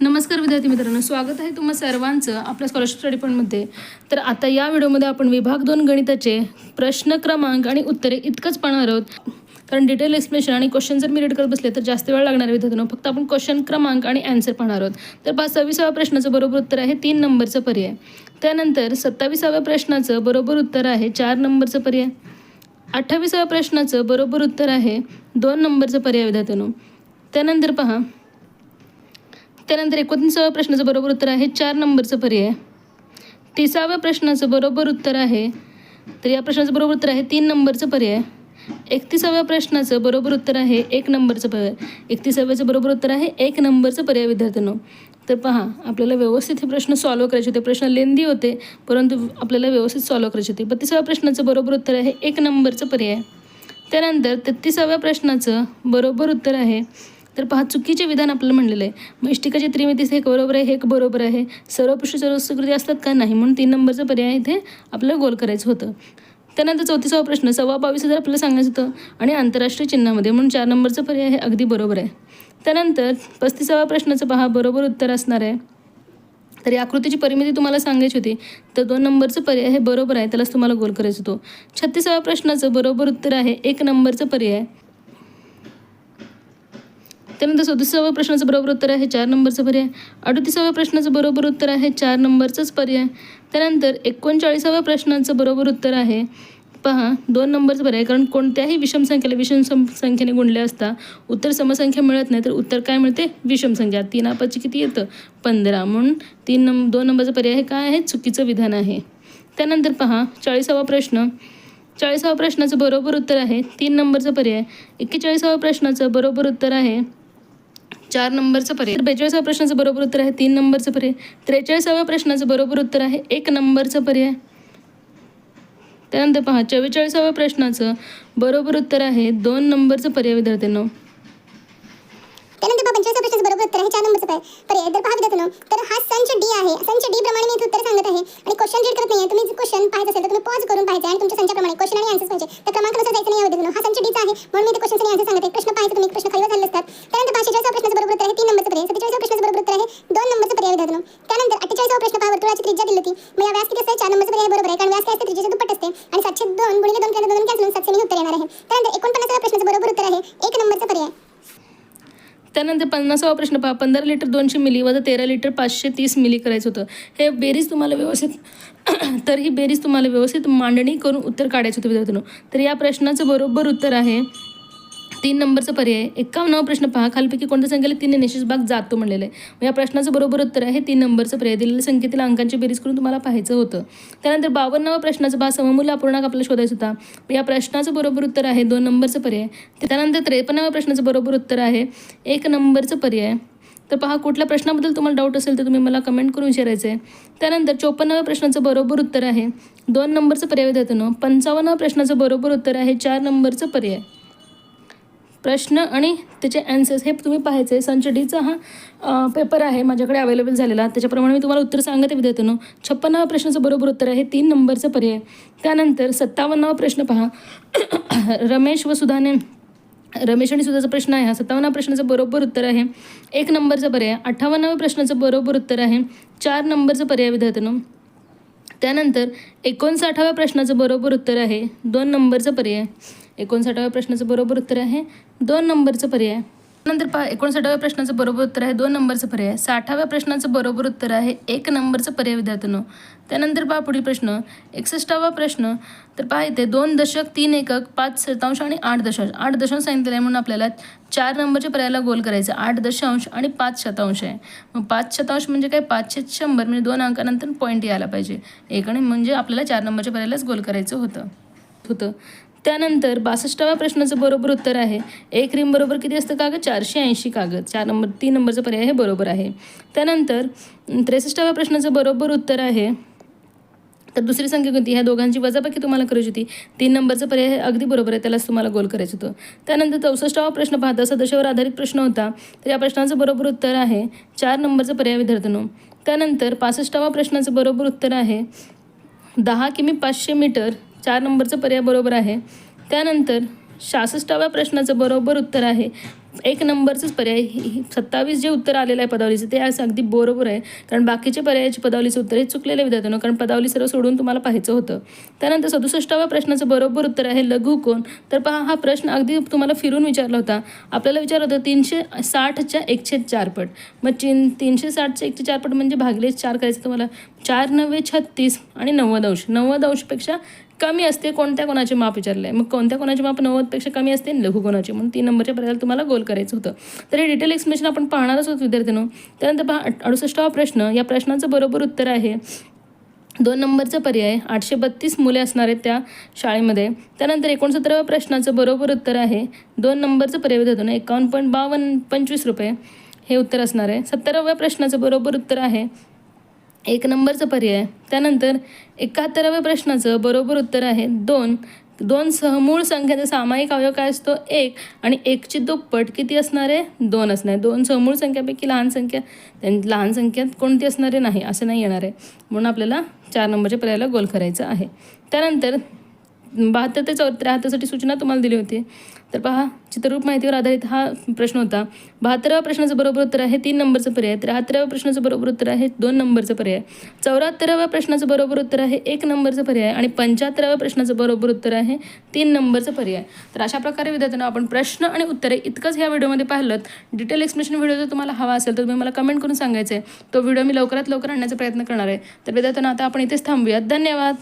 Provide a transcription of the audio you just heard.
नमस्कार विद्यार्थी मित्रांनो स्वागत आहे तुम्हा सर्वांचं आपल्या स्कॉलरशिप स्टडी पॉईंटमध्ये तर आता या व्हिडिओमध्ये आपण विभाग दोन गणिताचे प्रश्न क्रमांक आणि उत्तरे इतकंच पाहणार आहोत. कारण डिटेल एक्सप्लेनेशन आणि क्वेश्चन जर मी रीड करत बसले तर जास्त वेळ लागणार विद्यार्थ्यांनो. फक्त आपण क्वेश्चन क्रमांक आणि ॲन्सर पाहणार आहोत. तर पाच सव्वीसाव्या प्रश्नाचं बरोबर उत्तर आहे तीन नंबरचं पर्याय. त्यानंतर सत्तावीसाव्या प्रश्नाचं बरोबर उत्तर आहे चार नंबरचं पर्याय. अठ्ठावीसाव्या प्रश्नाचं बरोबर उत्तर आहे दोन नंबरचं पर्याय विद्यार्थ्यांनो. त्यानंतर पहा त्यानंतर एकोणतीसाव्या प्रश्नाचं बरोबर उत्तर आहे चार नंबरचं पर्याय. तिसाव्या प्रश्नाचं बरोबर उत्तर आहे तर या प्रश्नाचं बरोबर उत्तर आहे तीन नंबरचं पर्याय. एकतीसाव्या प्रश्नाचं बरोबर उत्तर आहे एक नंबरचं पर्याय. एकतीसाव्याचं बरोबर उत्तर आहे एक नंबरचं पर्याय विद्यार्थ्यांनो. तर पहा आपल्याला व्यवस्थित हे प्रश्न सॉल्व करायचे होते. प्रश्न लेंदी होते परंतु आपल्याला व्यवस्थित सॉल्व करायचे होते. बत्तीसाव्या प्रश्नाचं बरोबर उत्तर आहे एक नंबरचं पर्याय. त्यानंतर तेहतीसाव्या प्रश्नाचं बरोबर उत्तर आहे तर पहा चुकीचे विधान आपल्याला म्हणलेलं आहे. मग इष्टिकाचे त्रिमितीस हे एक बरोबर आहे हे एक बरोबर आहे. सर्व पृष्ठ सर्वस्कृती असतात का नाही? म्हणून तीन नंबरचा पर्याय इथे आपल्याला गोल करायचं होतं. त्यानंतर चौतीसावा प्रश्न सव्वा बावीस हजार आपल्याला सांगायचं होतं. आणि आंतरराष्ट्रीय चिन्हामध्ये म्हणून चार नंबरचा पर्याय हे अगदी बरोबर आहे. त्यानंतर पस्तीसाव्या प्रश्नाचं पहा बरोबर उत्तर असणार आहे. तर या आकृतीची परिमिती तुम्हाला सांगायची होती. तर दोन नंबरचं पर्याय हे बरोबर आहे त्यालाच तुम्हाला गोल करायचं होतं. छत्तीसाव्या प्रश्नाचं बरोबर उत्तर आहे एक नंबरचं पर्याय. त्यानंतर सदुसाव्या प्रश्नाचं बरोबर उत्तर आहे चार नंबरचं पर्याय. अडतीसाव्या प्रश्नाचं बरोबर उत्तर आहे चार नंबरचंच पर्याय. त्यानंतर एकोणचाळीसाव्या प्रश्नाचं बरोबर उत्तर आहे पहा दोन नंबरचं पर्याय. कारण कोणत्याही विषम संख्येला विषम संख्येने गुणले असता उत्तर समसंख्या मिळत नाही तर उत्तर काय मिळते? विषम संख्या. तीन आपाची किती येतं? पंधरा. म्हणून तीन नंब दोन नंबरचं पर्याय हे काय आहे? चुकीचं विधान आहे. त्यानंतर पहा चाळीसावा प्रश्न. चाळीसावा प्रश्नाचं बरोबर उत्तर आहे तीन नंबरचं पर्याय. एक्केचाळीसाव्या प्रश्नाचं बरोबर उत्तर आहे चार नंबरचं पर्याय. बेचाळीसाव्या प्रश्नाचं बरोबर उत्तर आहे तीन नंबरचं पर्याय. त्रेचाळीसाव्या प्रश्नाचं बरोबर उत्तर आहे एक नंबरचं पर्याय. त्यानंतर पहा चव्वेचाळीसाव्या प्रश्नाचं बरोबर उत्तर आहे दोन नंबरचं पर्याय विद्यार्थ्यांनो. त्यानंतर पहा प्रश्नाचं बरोबर उत्तर आहे चार नंबरचं पर्याय. तर पहा विद्यार्थ्यांनो तर हा संच डी आहे. संच डी प्रमाणे मी उत्तर सांगत आहे. आणि क्वेश्चन रीड करत नाही तुम्ही क्वेश्चन पाहायचं असेल तर तुम्ही पॉज करून पाहायचं आणि तुमच्या संचाप्रमाणे क्वेश्चन आणि आन्सर्स पाहिजे तर जायचं नाही हा संच डीचा आहे. म्हणून मी ते क्वेश्चन आणि आन्सर सांगते प्रश्न पाहायचं तुम्ही प्रश्न खाली झाले असतात त्यानंतर पाचशे प्रश्नाचं बरोबर उत्तर आहे तीन नंबरचं पर्याय सत्तेचाळीसाव्या प्रश्नाचं बरोबर उत्तर आहे दोन नंबरचं पर्याय विद्यार्थ्यांनो त्यानंतर अठ्ठेचाळीसावा प्रश्न पहा वर्तुळाची त्रिज्या दिली होती मग या व्यास किती असते चार नंबरचं पर्याय बरोबर आहे कारण व्यास काय असते त्रिज्याच्या दुप्पट असते आणि सातशे दोन गुणिले दोन केलं दोन कॅन्सल सातशे उत्तर येणार आहे त्यानंतर एकोणपन्नासाव्या प्रश्नाचं बरोबर उत्तर आहे एक नंबरचा पर्याय त्यानंतर पन्नासावा प्रश्न पहा पंधरा लिटर दोनशे मिली वजा तेरा लिटर पाचशे तीस मिली करायचं होतं हे बेरीज तुम्हाला व्यवस्थित तर ही बेरीज तुम्हाला व्यवस्थित मांडणी करून उत्तर काढायचं होतं विद्यार्थ्यांनो तर या प्रश्नाचं बरोबर उत्तर आहे तीन नंबरचा पर्याय एकावन्नावा प्रश्न पहा. खालपैकी कोणत्या संख्येला तीन निश्चित भाग जातो म्हणलेलं आहे? या प्रश्नाचं बरोबर उत्तर आहे तीन नंबरचं पर्याय. दिलेल्या संख्येतील अंकांची बेरीज करून तुम्हाला पाहायचं होतं. त्यानंतर बावन्नावा प्रश्नाचं भाग सममूल्य अपूर्णांक आपल्याला शोधायचा होता. या प्रश्नाचं बरोबर उत्तर आहे दोन नंबरचं पर्याय. त्यानंतर त्रेपन्नाव्या प्रश्नाचं बरोबर उत्तर आहे एक नंबरचं पर्याय. तर पहा कुठल्या प्रश्नाबद्दल तुम्हाला डाऊट असेल तर तुम्ही मला कमेंट करून विचारायचं आहे त्यानंतर चोपन्नाव्या प्रश्नाचं बरोबर उत्तर आहे दोन नंबरचं पर्याय विद्यार्थ्यांनो. पंचावन्नाव्या प्रश्नाचं बरोबर उत्तर आहे चार नंबरचं पर्याय. प्रश्न आणि त्याचे ॲन्सर्स हे तुम्ही पाहायचे. आहे संच डीचा हा पेपर आहे माझ्याकडे अवेलेबल झालेला. त्याच्याप्रमाणे मी तुम्हाला उत्तर सांगते विद्यार्थ्यांनो. छप्पन्नावा प्रश्नाचं बरोबर उत्तर आहे तीन नंबरचं पर्याय. त्यानंतर सत्तावन्नावा प्रश्न पहा. रमेश व सुधाने रमेश आणि सुधाचा प्रश्न आहे हा. सत्तावन्न प्रश्नाचं बरोबर उत्तर आहे एक नंबरचं पर्याय. अठ्ठावन्नाव्या प्रश्नाचं बरोबर उत्तर आहे चार नंबरचं पर्याय विद्यार्थ्यांनो. त्यानंतर एकोणसाठाव्या प्रश्नाचं बरोबर उत्तर आहे दोन नंबरचं पर्याय. एकोणसाठाव्या प्रश्नाचं बरोबर उत्तर आहे. दोन नंबरचं पर्याय. नंतर पहा एकोणसाठाव्या प्रश्नाचं बरोबर उत्तर आहे दोन नंबरचं पर्याय. साठाव्या प्रश्नाचं बरोबर उत्तर आहे एक नंबरचं पर्याय विद्यार्थ्यांनो. त्यानंतर पहा पुढील प्रश्न. एकसष्टावा प्रश्न. तर पहा इथे दोन दशक तीन एकक पाच शतांश आणि आठ दशांश. आठ दशांश सांगितलेलं आहे म्हणून आपल्याला चार नंबरच्या पर्यायाला गोल करायचं आठ दशांश आणि पाच शतांश आहे. मग पाच शतांश म्हणजे काय? पाचशे शंभर म्हणजे दोन अंकानंतर पॉईंट यायला पाहिजे. एक आणि म्हणजे आपल्याला चार नंबरच्या पर्यायालाच गोल करायचं होतं. होतं. त्यानंतर बासष्टाव्या प्रश्नाचं बरोबर उत्तर आहे. एक रिम बरोबर किती असतं कागद? चारशे ऐंशी कागद. चार नंबर तीन नंबरचं पर्याय हे बरोबर आहे. त्यानंतर त्रेसष्टाव्या प्रश्नाचं बरोबर उत्तर आहे. तर दुसरी संख्या कोणती? ह्या दोघांची वजाबाकी तुम्हाला करायची होती. तीन नंबरचं पर्याय अगदी बरोबर आहे. त्यालाच तुम्हाला गोल करायचं होतं. त्यानंतर चौसष्टावा प्रश्न पाहता सदस्यावर आधारित प्रश्न होता. तर या प्रश्नाचं बरोबर उत्तर आहे. चार नंबरचं पर्याय विद्यार्थ्यांनो. त्यानंतर पासष्टावा प्रश्नाचं बरोबर उत्तर आहे. दहा किमी पाचशे मीटर चार नंबरचं पर्याय बरोबर आहे. त्यानंतर सहासष्टाव्या प्रश्नाचं बरोबर उत्तर आहे. एक नंबरचंच पर्याय सत्तावीस जे उत्तर आलेलं आहे पदावलीचं ते आज अगदी बरोबर आहे. कारण बाकीचे पर्यायाचे पदावलीचं उत्तर हे चुकलेले विद्यार्थ्यांना कारण पदावली सर्व सोडून तुम्हाला पाहायचं होतं. त्यानंतर सदुसष्टाव्या प्रश्नाचं बरोबर उत्तर आहे लघु कोण? तर पहा हा प्रश्न अगदी तुम्हाला फिरून विचारला होता. आपल्याला विचारलं होतं तीनशे साठच्या एकशे चारपट मग चिन तीनशे साठच्या एकशे चार पट म्हणजे भागले चार करायचं तुम्हाला. चार नव्वे छत्तीस आणि नव्वद अंश. नव्वद अंशपेक्षा कमी असते कोणत्या कोणाचे माप विचारलं आहे मग कोणत्या कोणाचे माप नव्वदपेक्षा कमी असते? लघु कोणाचे. म्हणून तीन नंबरच्या पर्यायाला तुम्हाला गोल करायचं होतं. तर हे डिटेल एक्सप्लेनेशन आपण पाहणारच होतो विद्यार्थ्यांनो. त्यानंतर पहा अडुसष्टावा प्रश्न. या प्रश्नाचं बरोबर उत्तर आहे. दोन नंबरचा पर्याय आठशे बत्तीस मुले असणार आहेत त्या शाळेमध्ये. त्यानंतर एकोणसत्तराव्या प्रश्नाचं बरोबर उत्तर आहे. दोन नंबरचं पर्याय विद्यार्थ्यांनो एकावन्न पॉईंट बावन्न पंचवीस रुपये हे उत्तर असणार आहे. सत्तराव्या प्रश्नाचं बरोबर उत्तर आहे. एक नंबरचं पर्याय. त्यानंतर एकाहत्तराव्या प्रश्नाचं बरोबर उत्तर आहे दोन. दोन सह मूळ संख्येचा सामायिक अवयव काय असतो? एक. आणि एकची दुप्पट किती असणार आहे? दोन असणार आहे. दोन सहमूळ संख्यापैकी लहान संख्या त्यां लहान संख्यात कोणती असणार आहे? नाही असं नाही येणार आहे. म्हणून आपल्याला चार नंबरच्या पर्यायाला गोल करायचं आहे. त्यानंतर बहात्तर ते चौ त्र्याहत्तरसाठी सूचना तुम्हाला दिली होती. तर पहा चित्ररूप माहितीवर आधारित हा प्रश्न होता. बहात्तराव्या प्रश्नाचं बरोबर उत्तर आहे तीन नंबरचं पर्याय. त्र्याहत्तराव्या प्रश्नाचं बरोबर उत्तर आहे दोन नंबरचं पर्याय. चौऱ्याहत्तराव्या प्रश्नाचं बरोबर उत्तर आहे एक नंबरचं पर्याय. आणि पंच्याहत्तराव्या प्रश्नाचं बरोबर उत्तर आहे तीन नंबरचं पर्याय. तर अशा प्रकारे विद्यार्थ्यांना आपण प्रश्न आणि उत्तरे इतकंच ह्या व्हिडिओमध्ये पाहिलं डिटेल एक्सप्लेनेशन व्हिडिओ जर तुम्हाला हवा असेल तर तुम्ही मला कमेंट करून सांगायचं आहे तो व्हिडिओ मी लवकरात लवकर आणण्याचा प्रयत्न करणार आहे. तर विद्यार्थ्यांना आता आपण इथेच थांबूयात. धन्यवाद!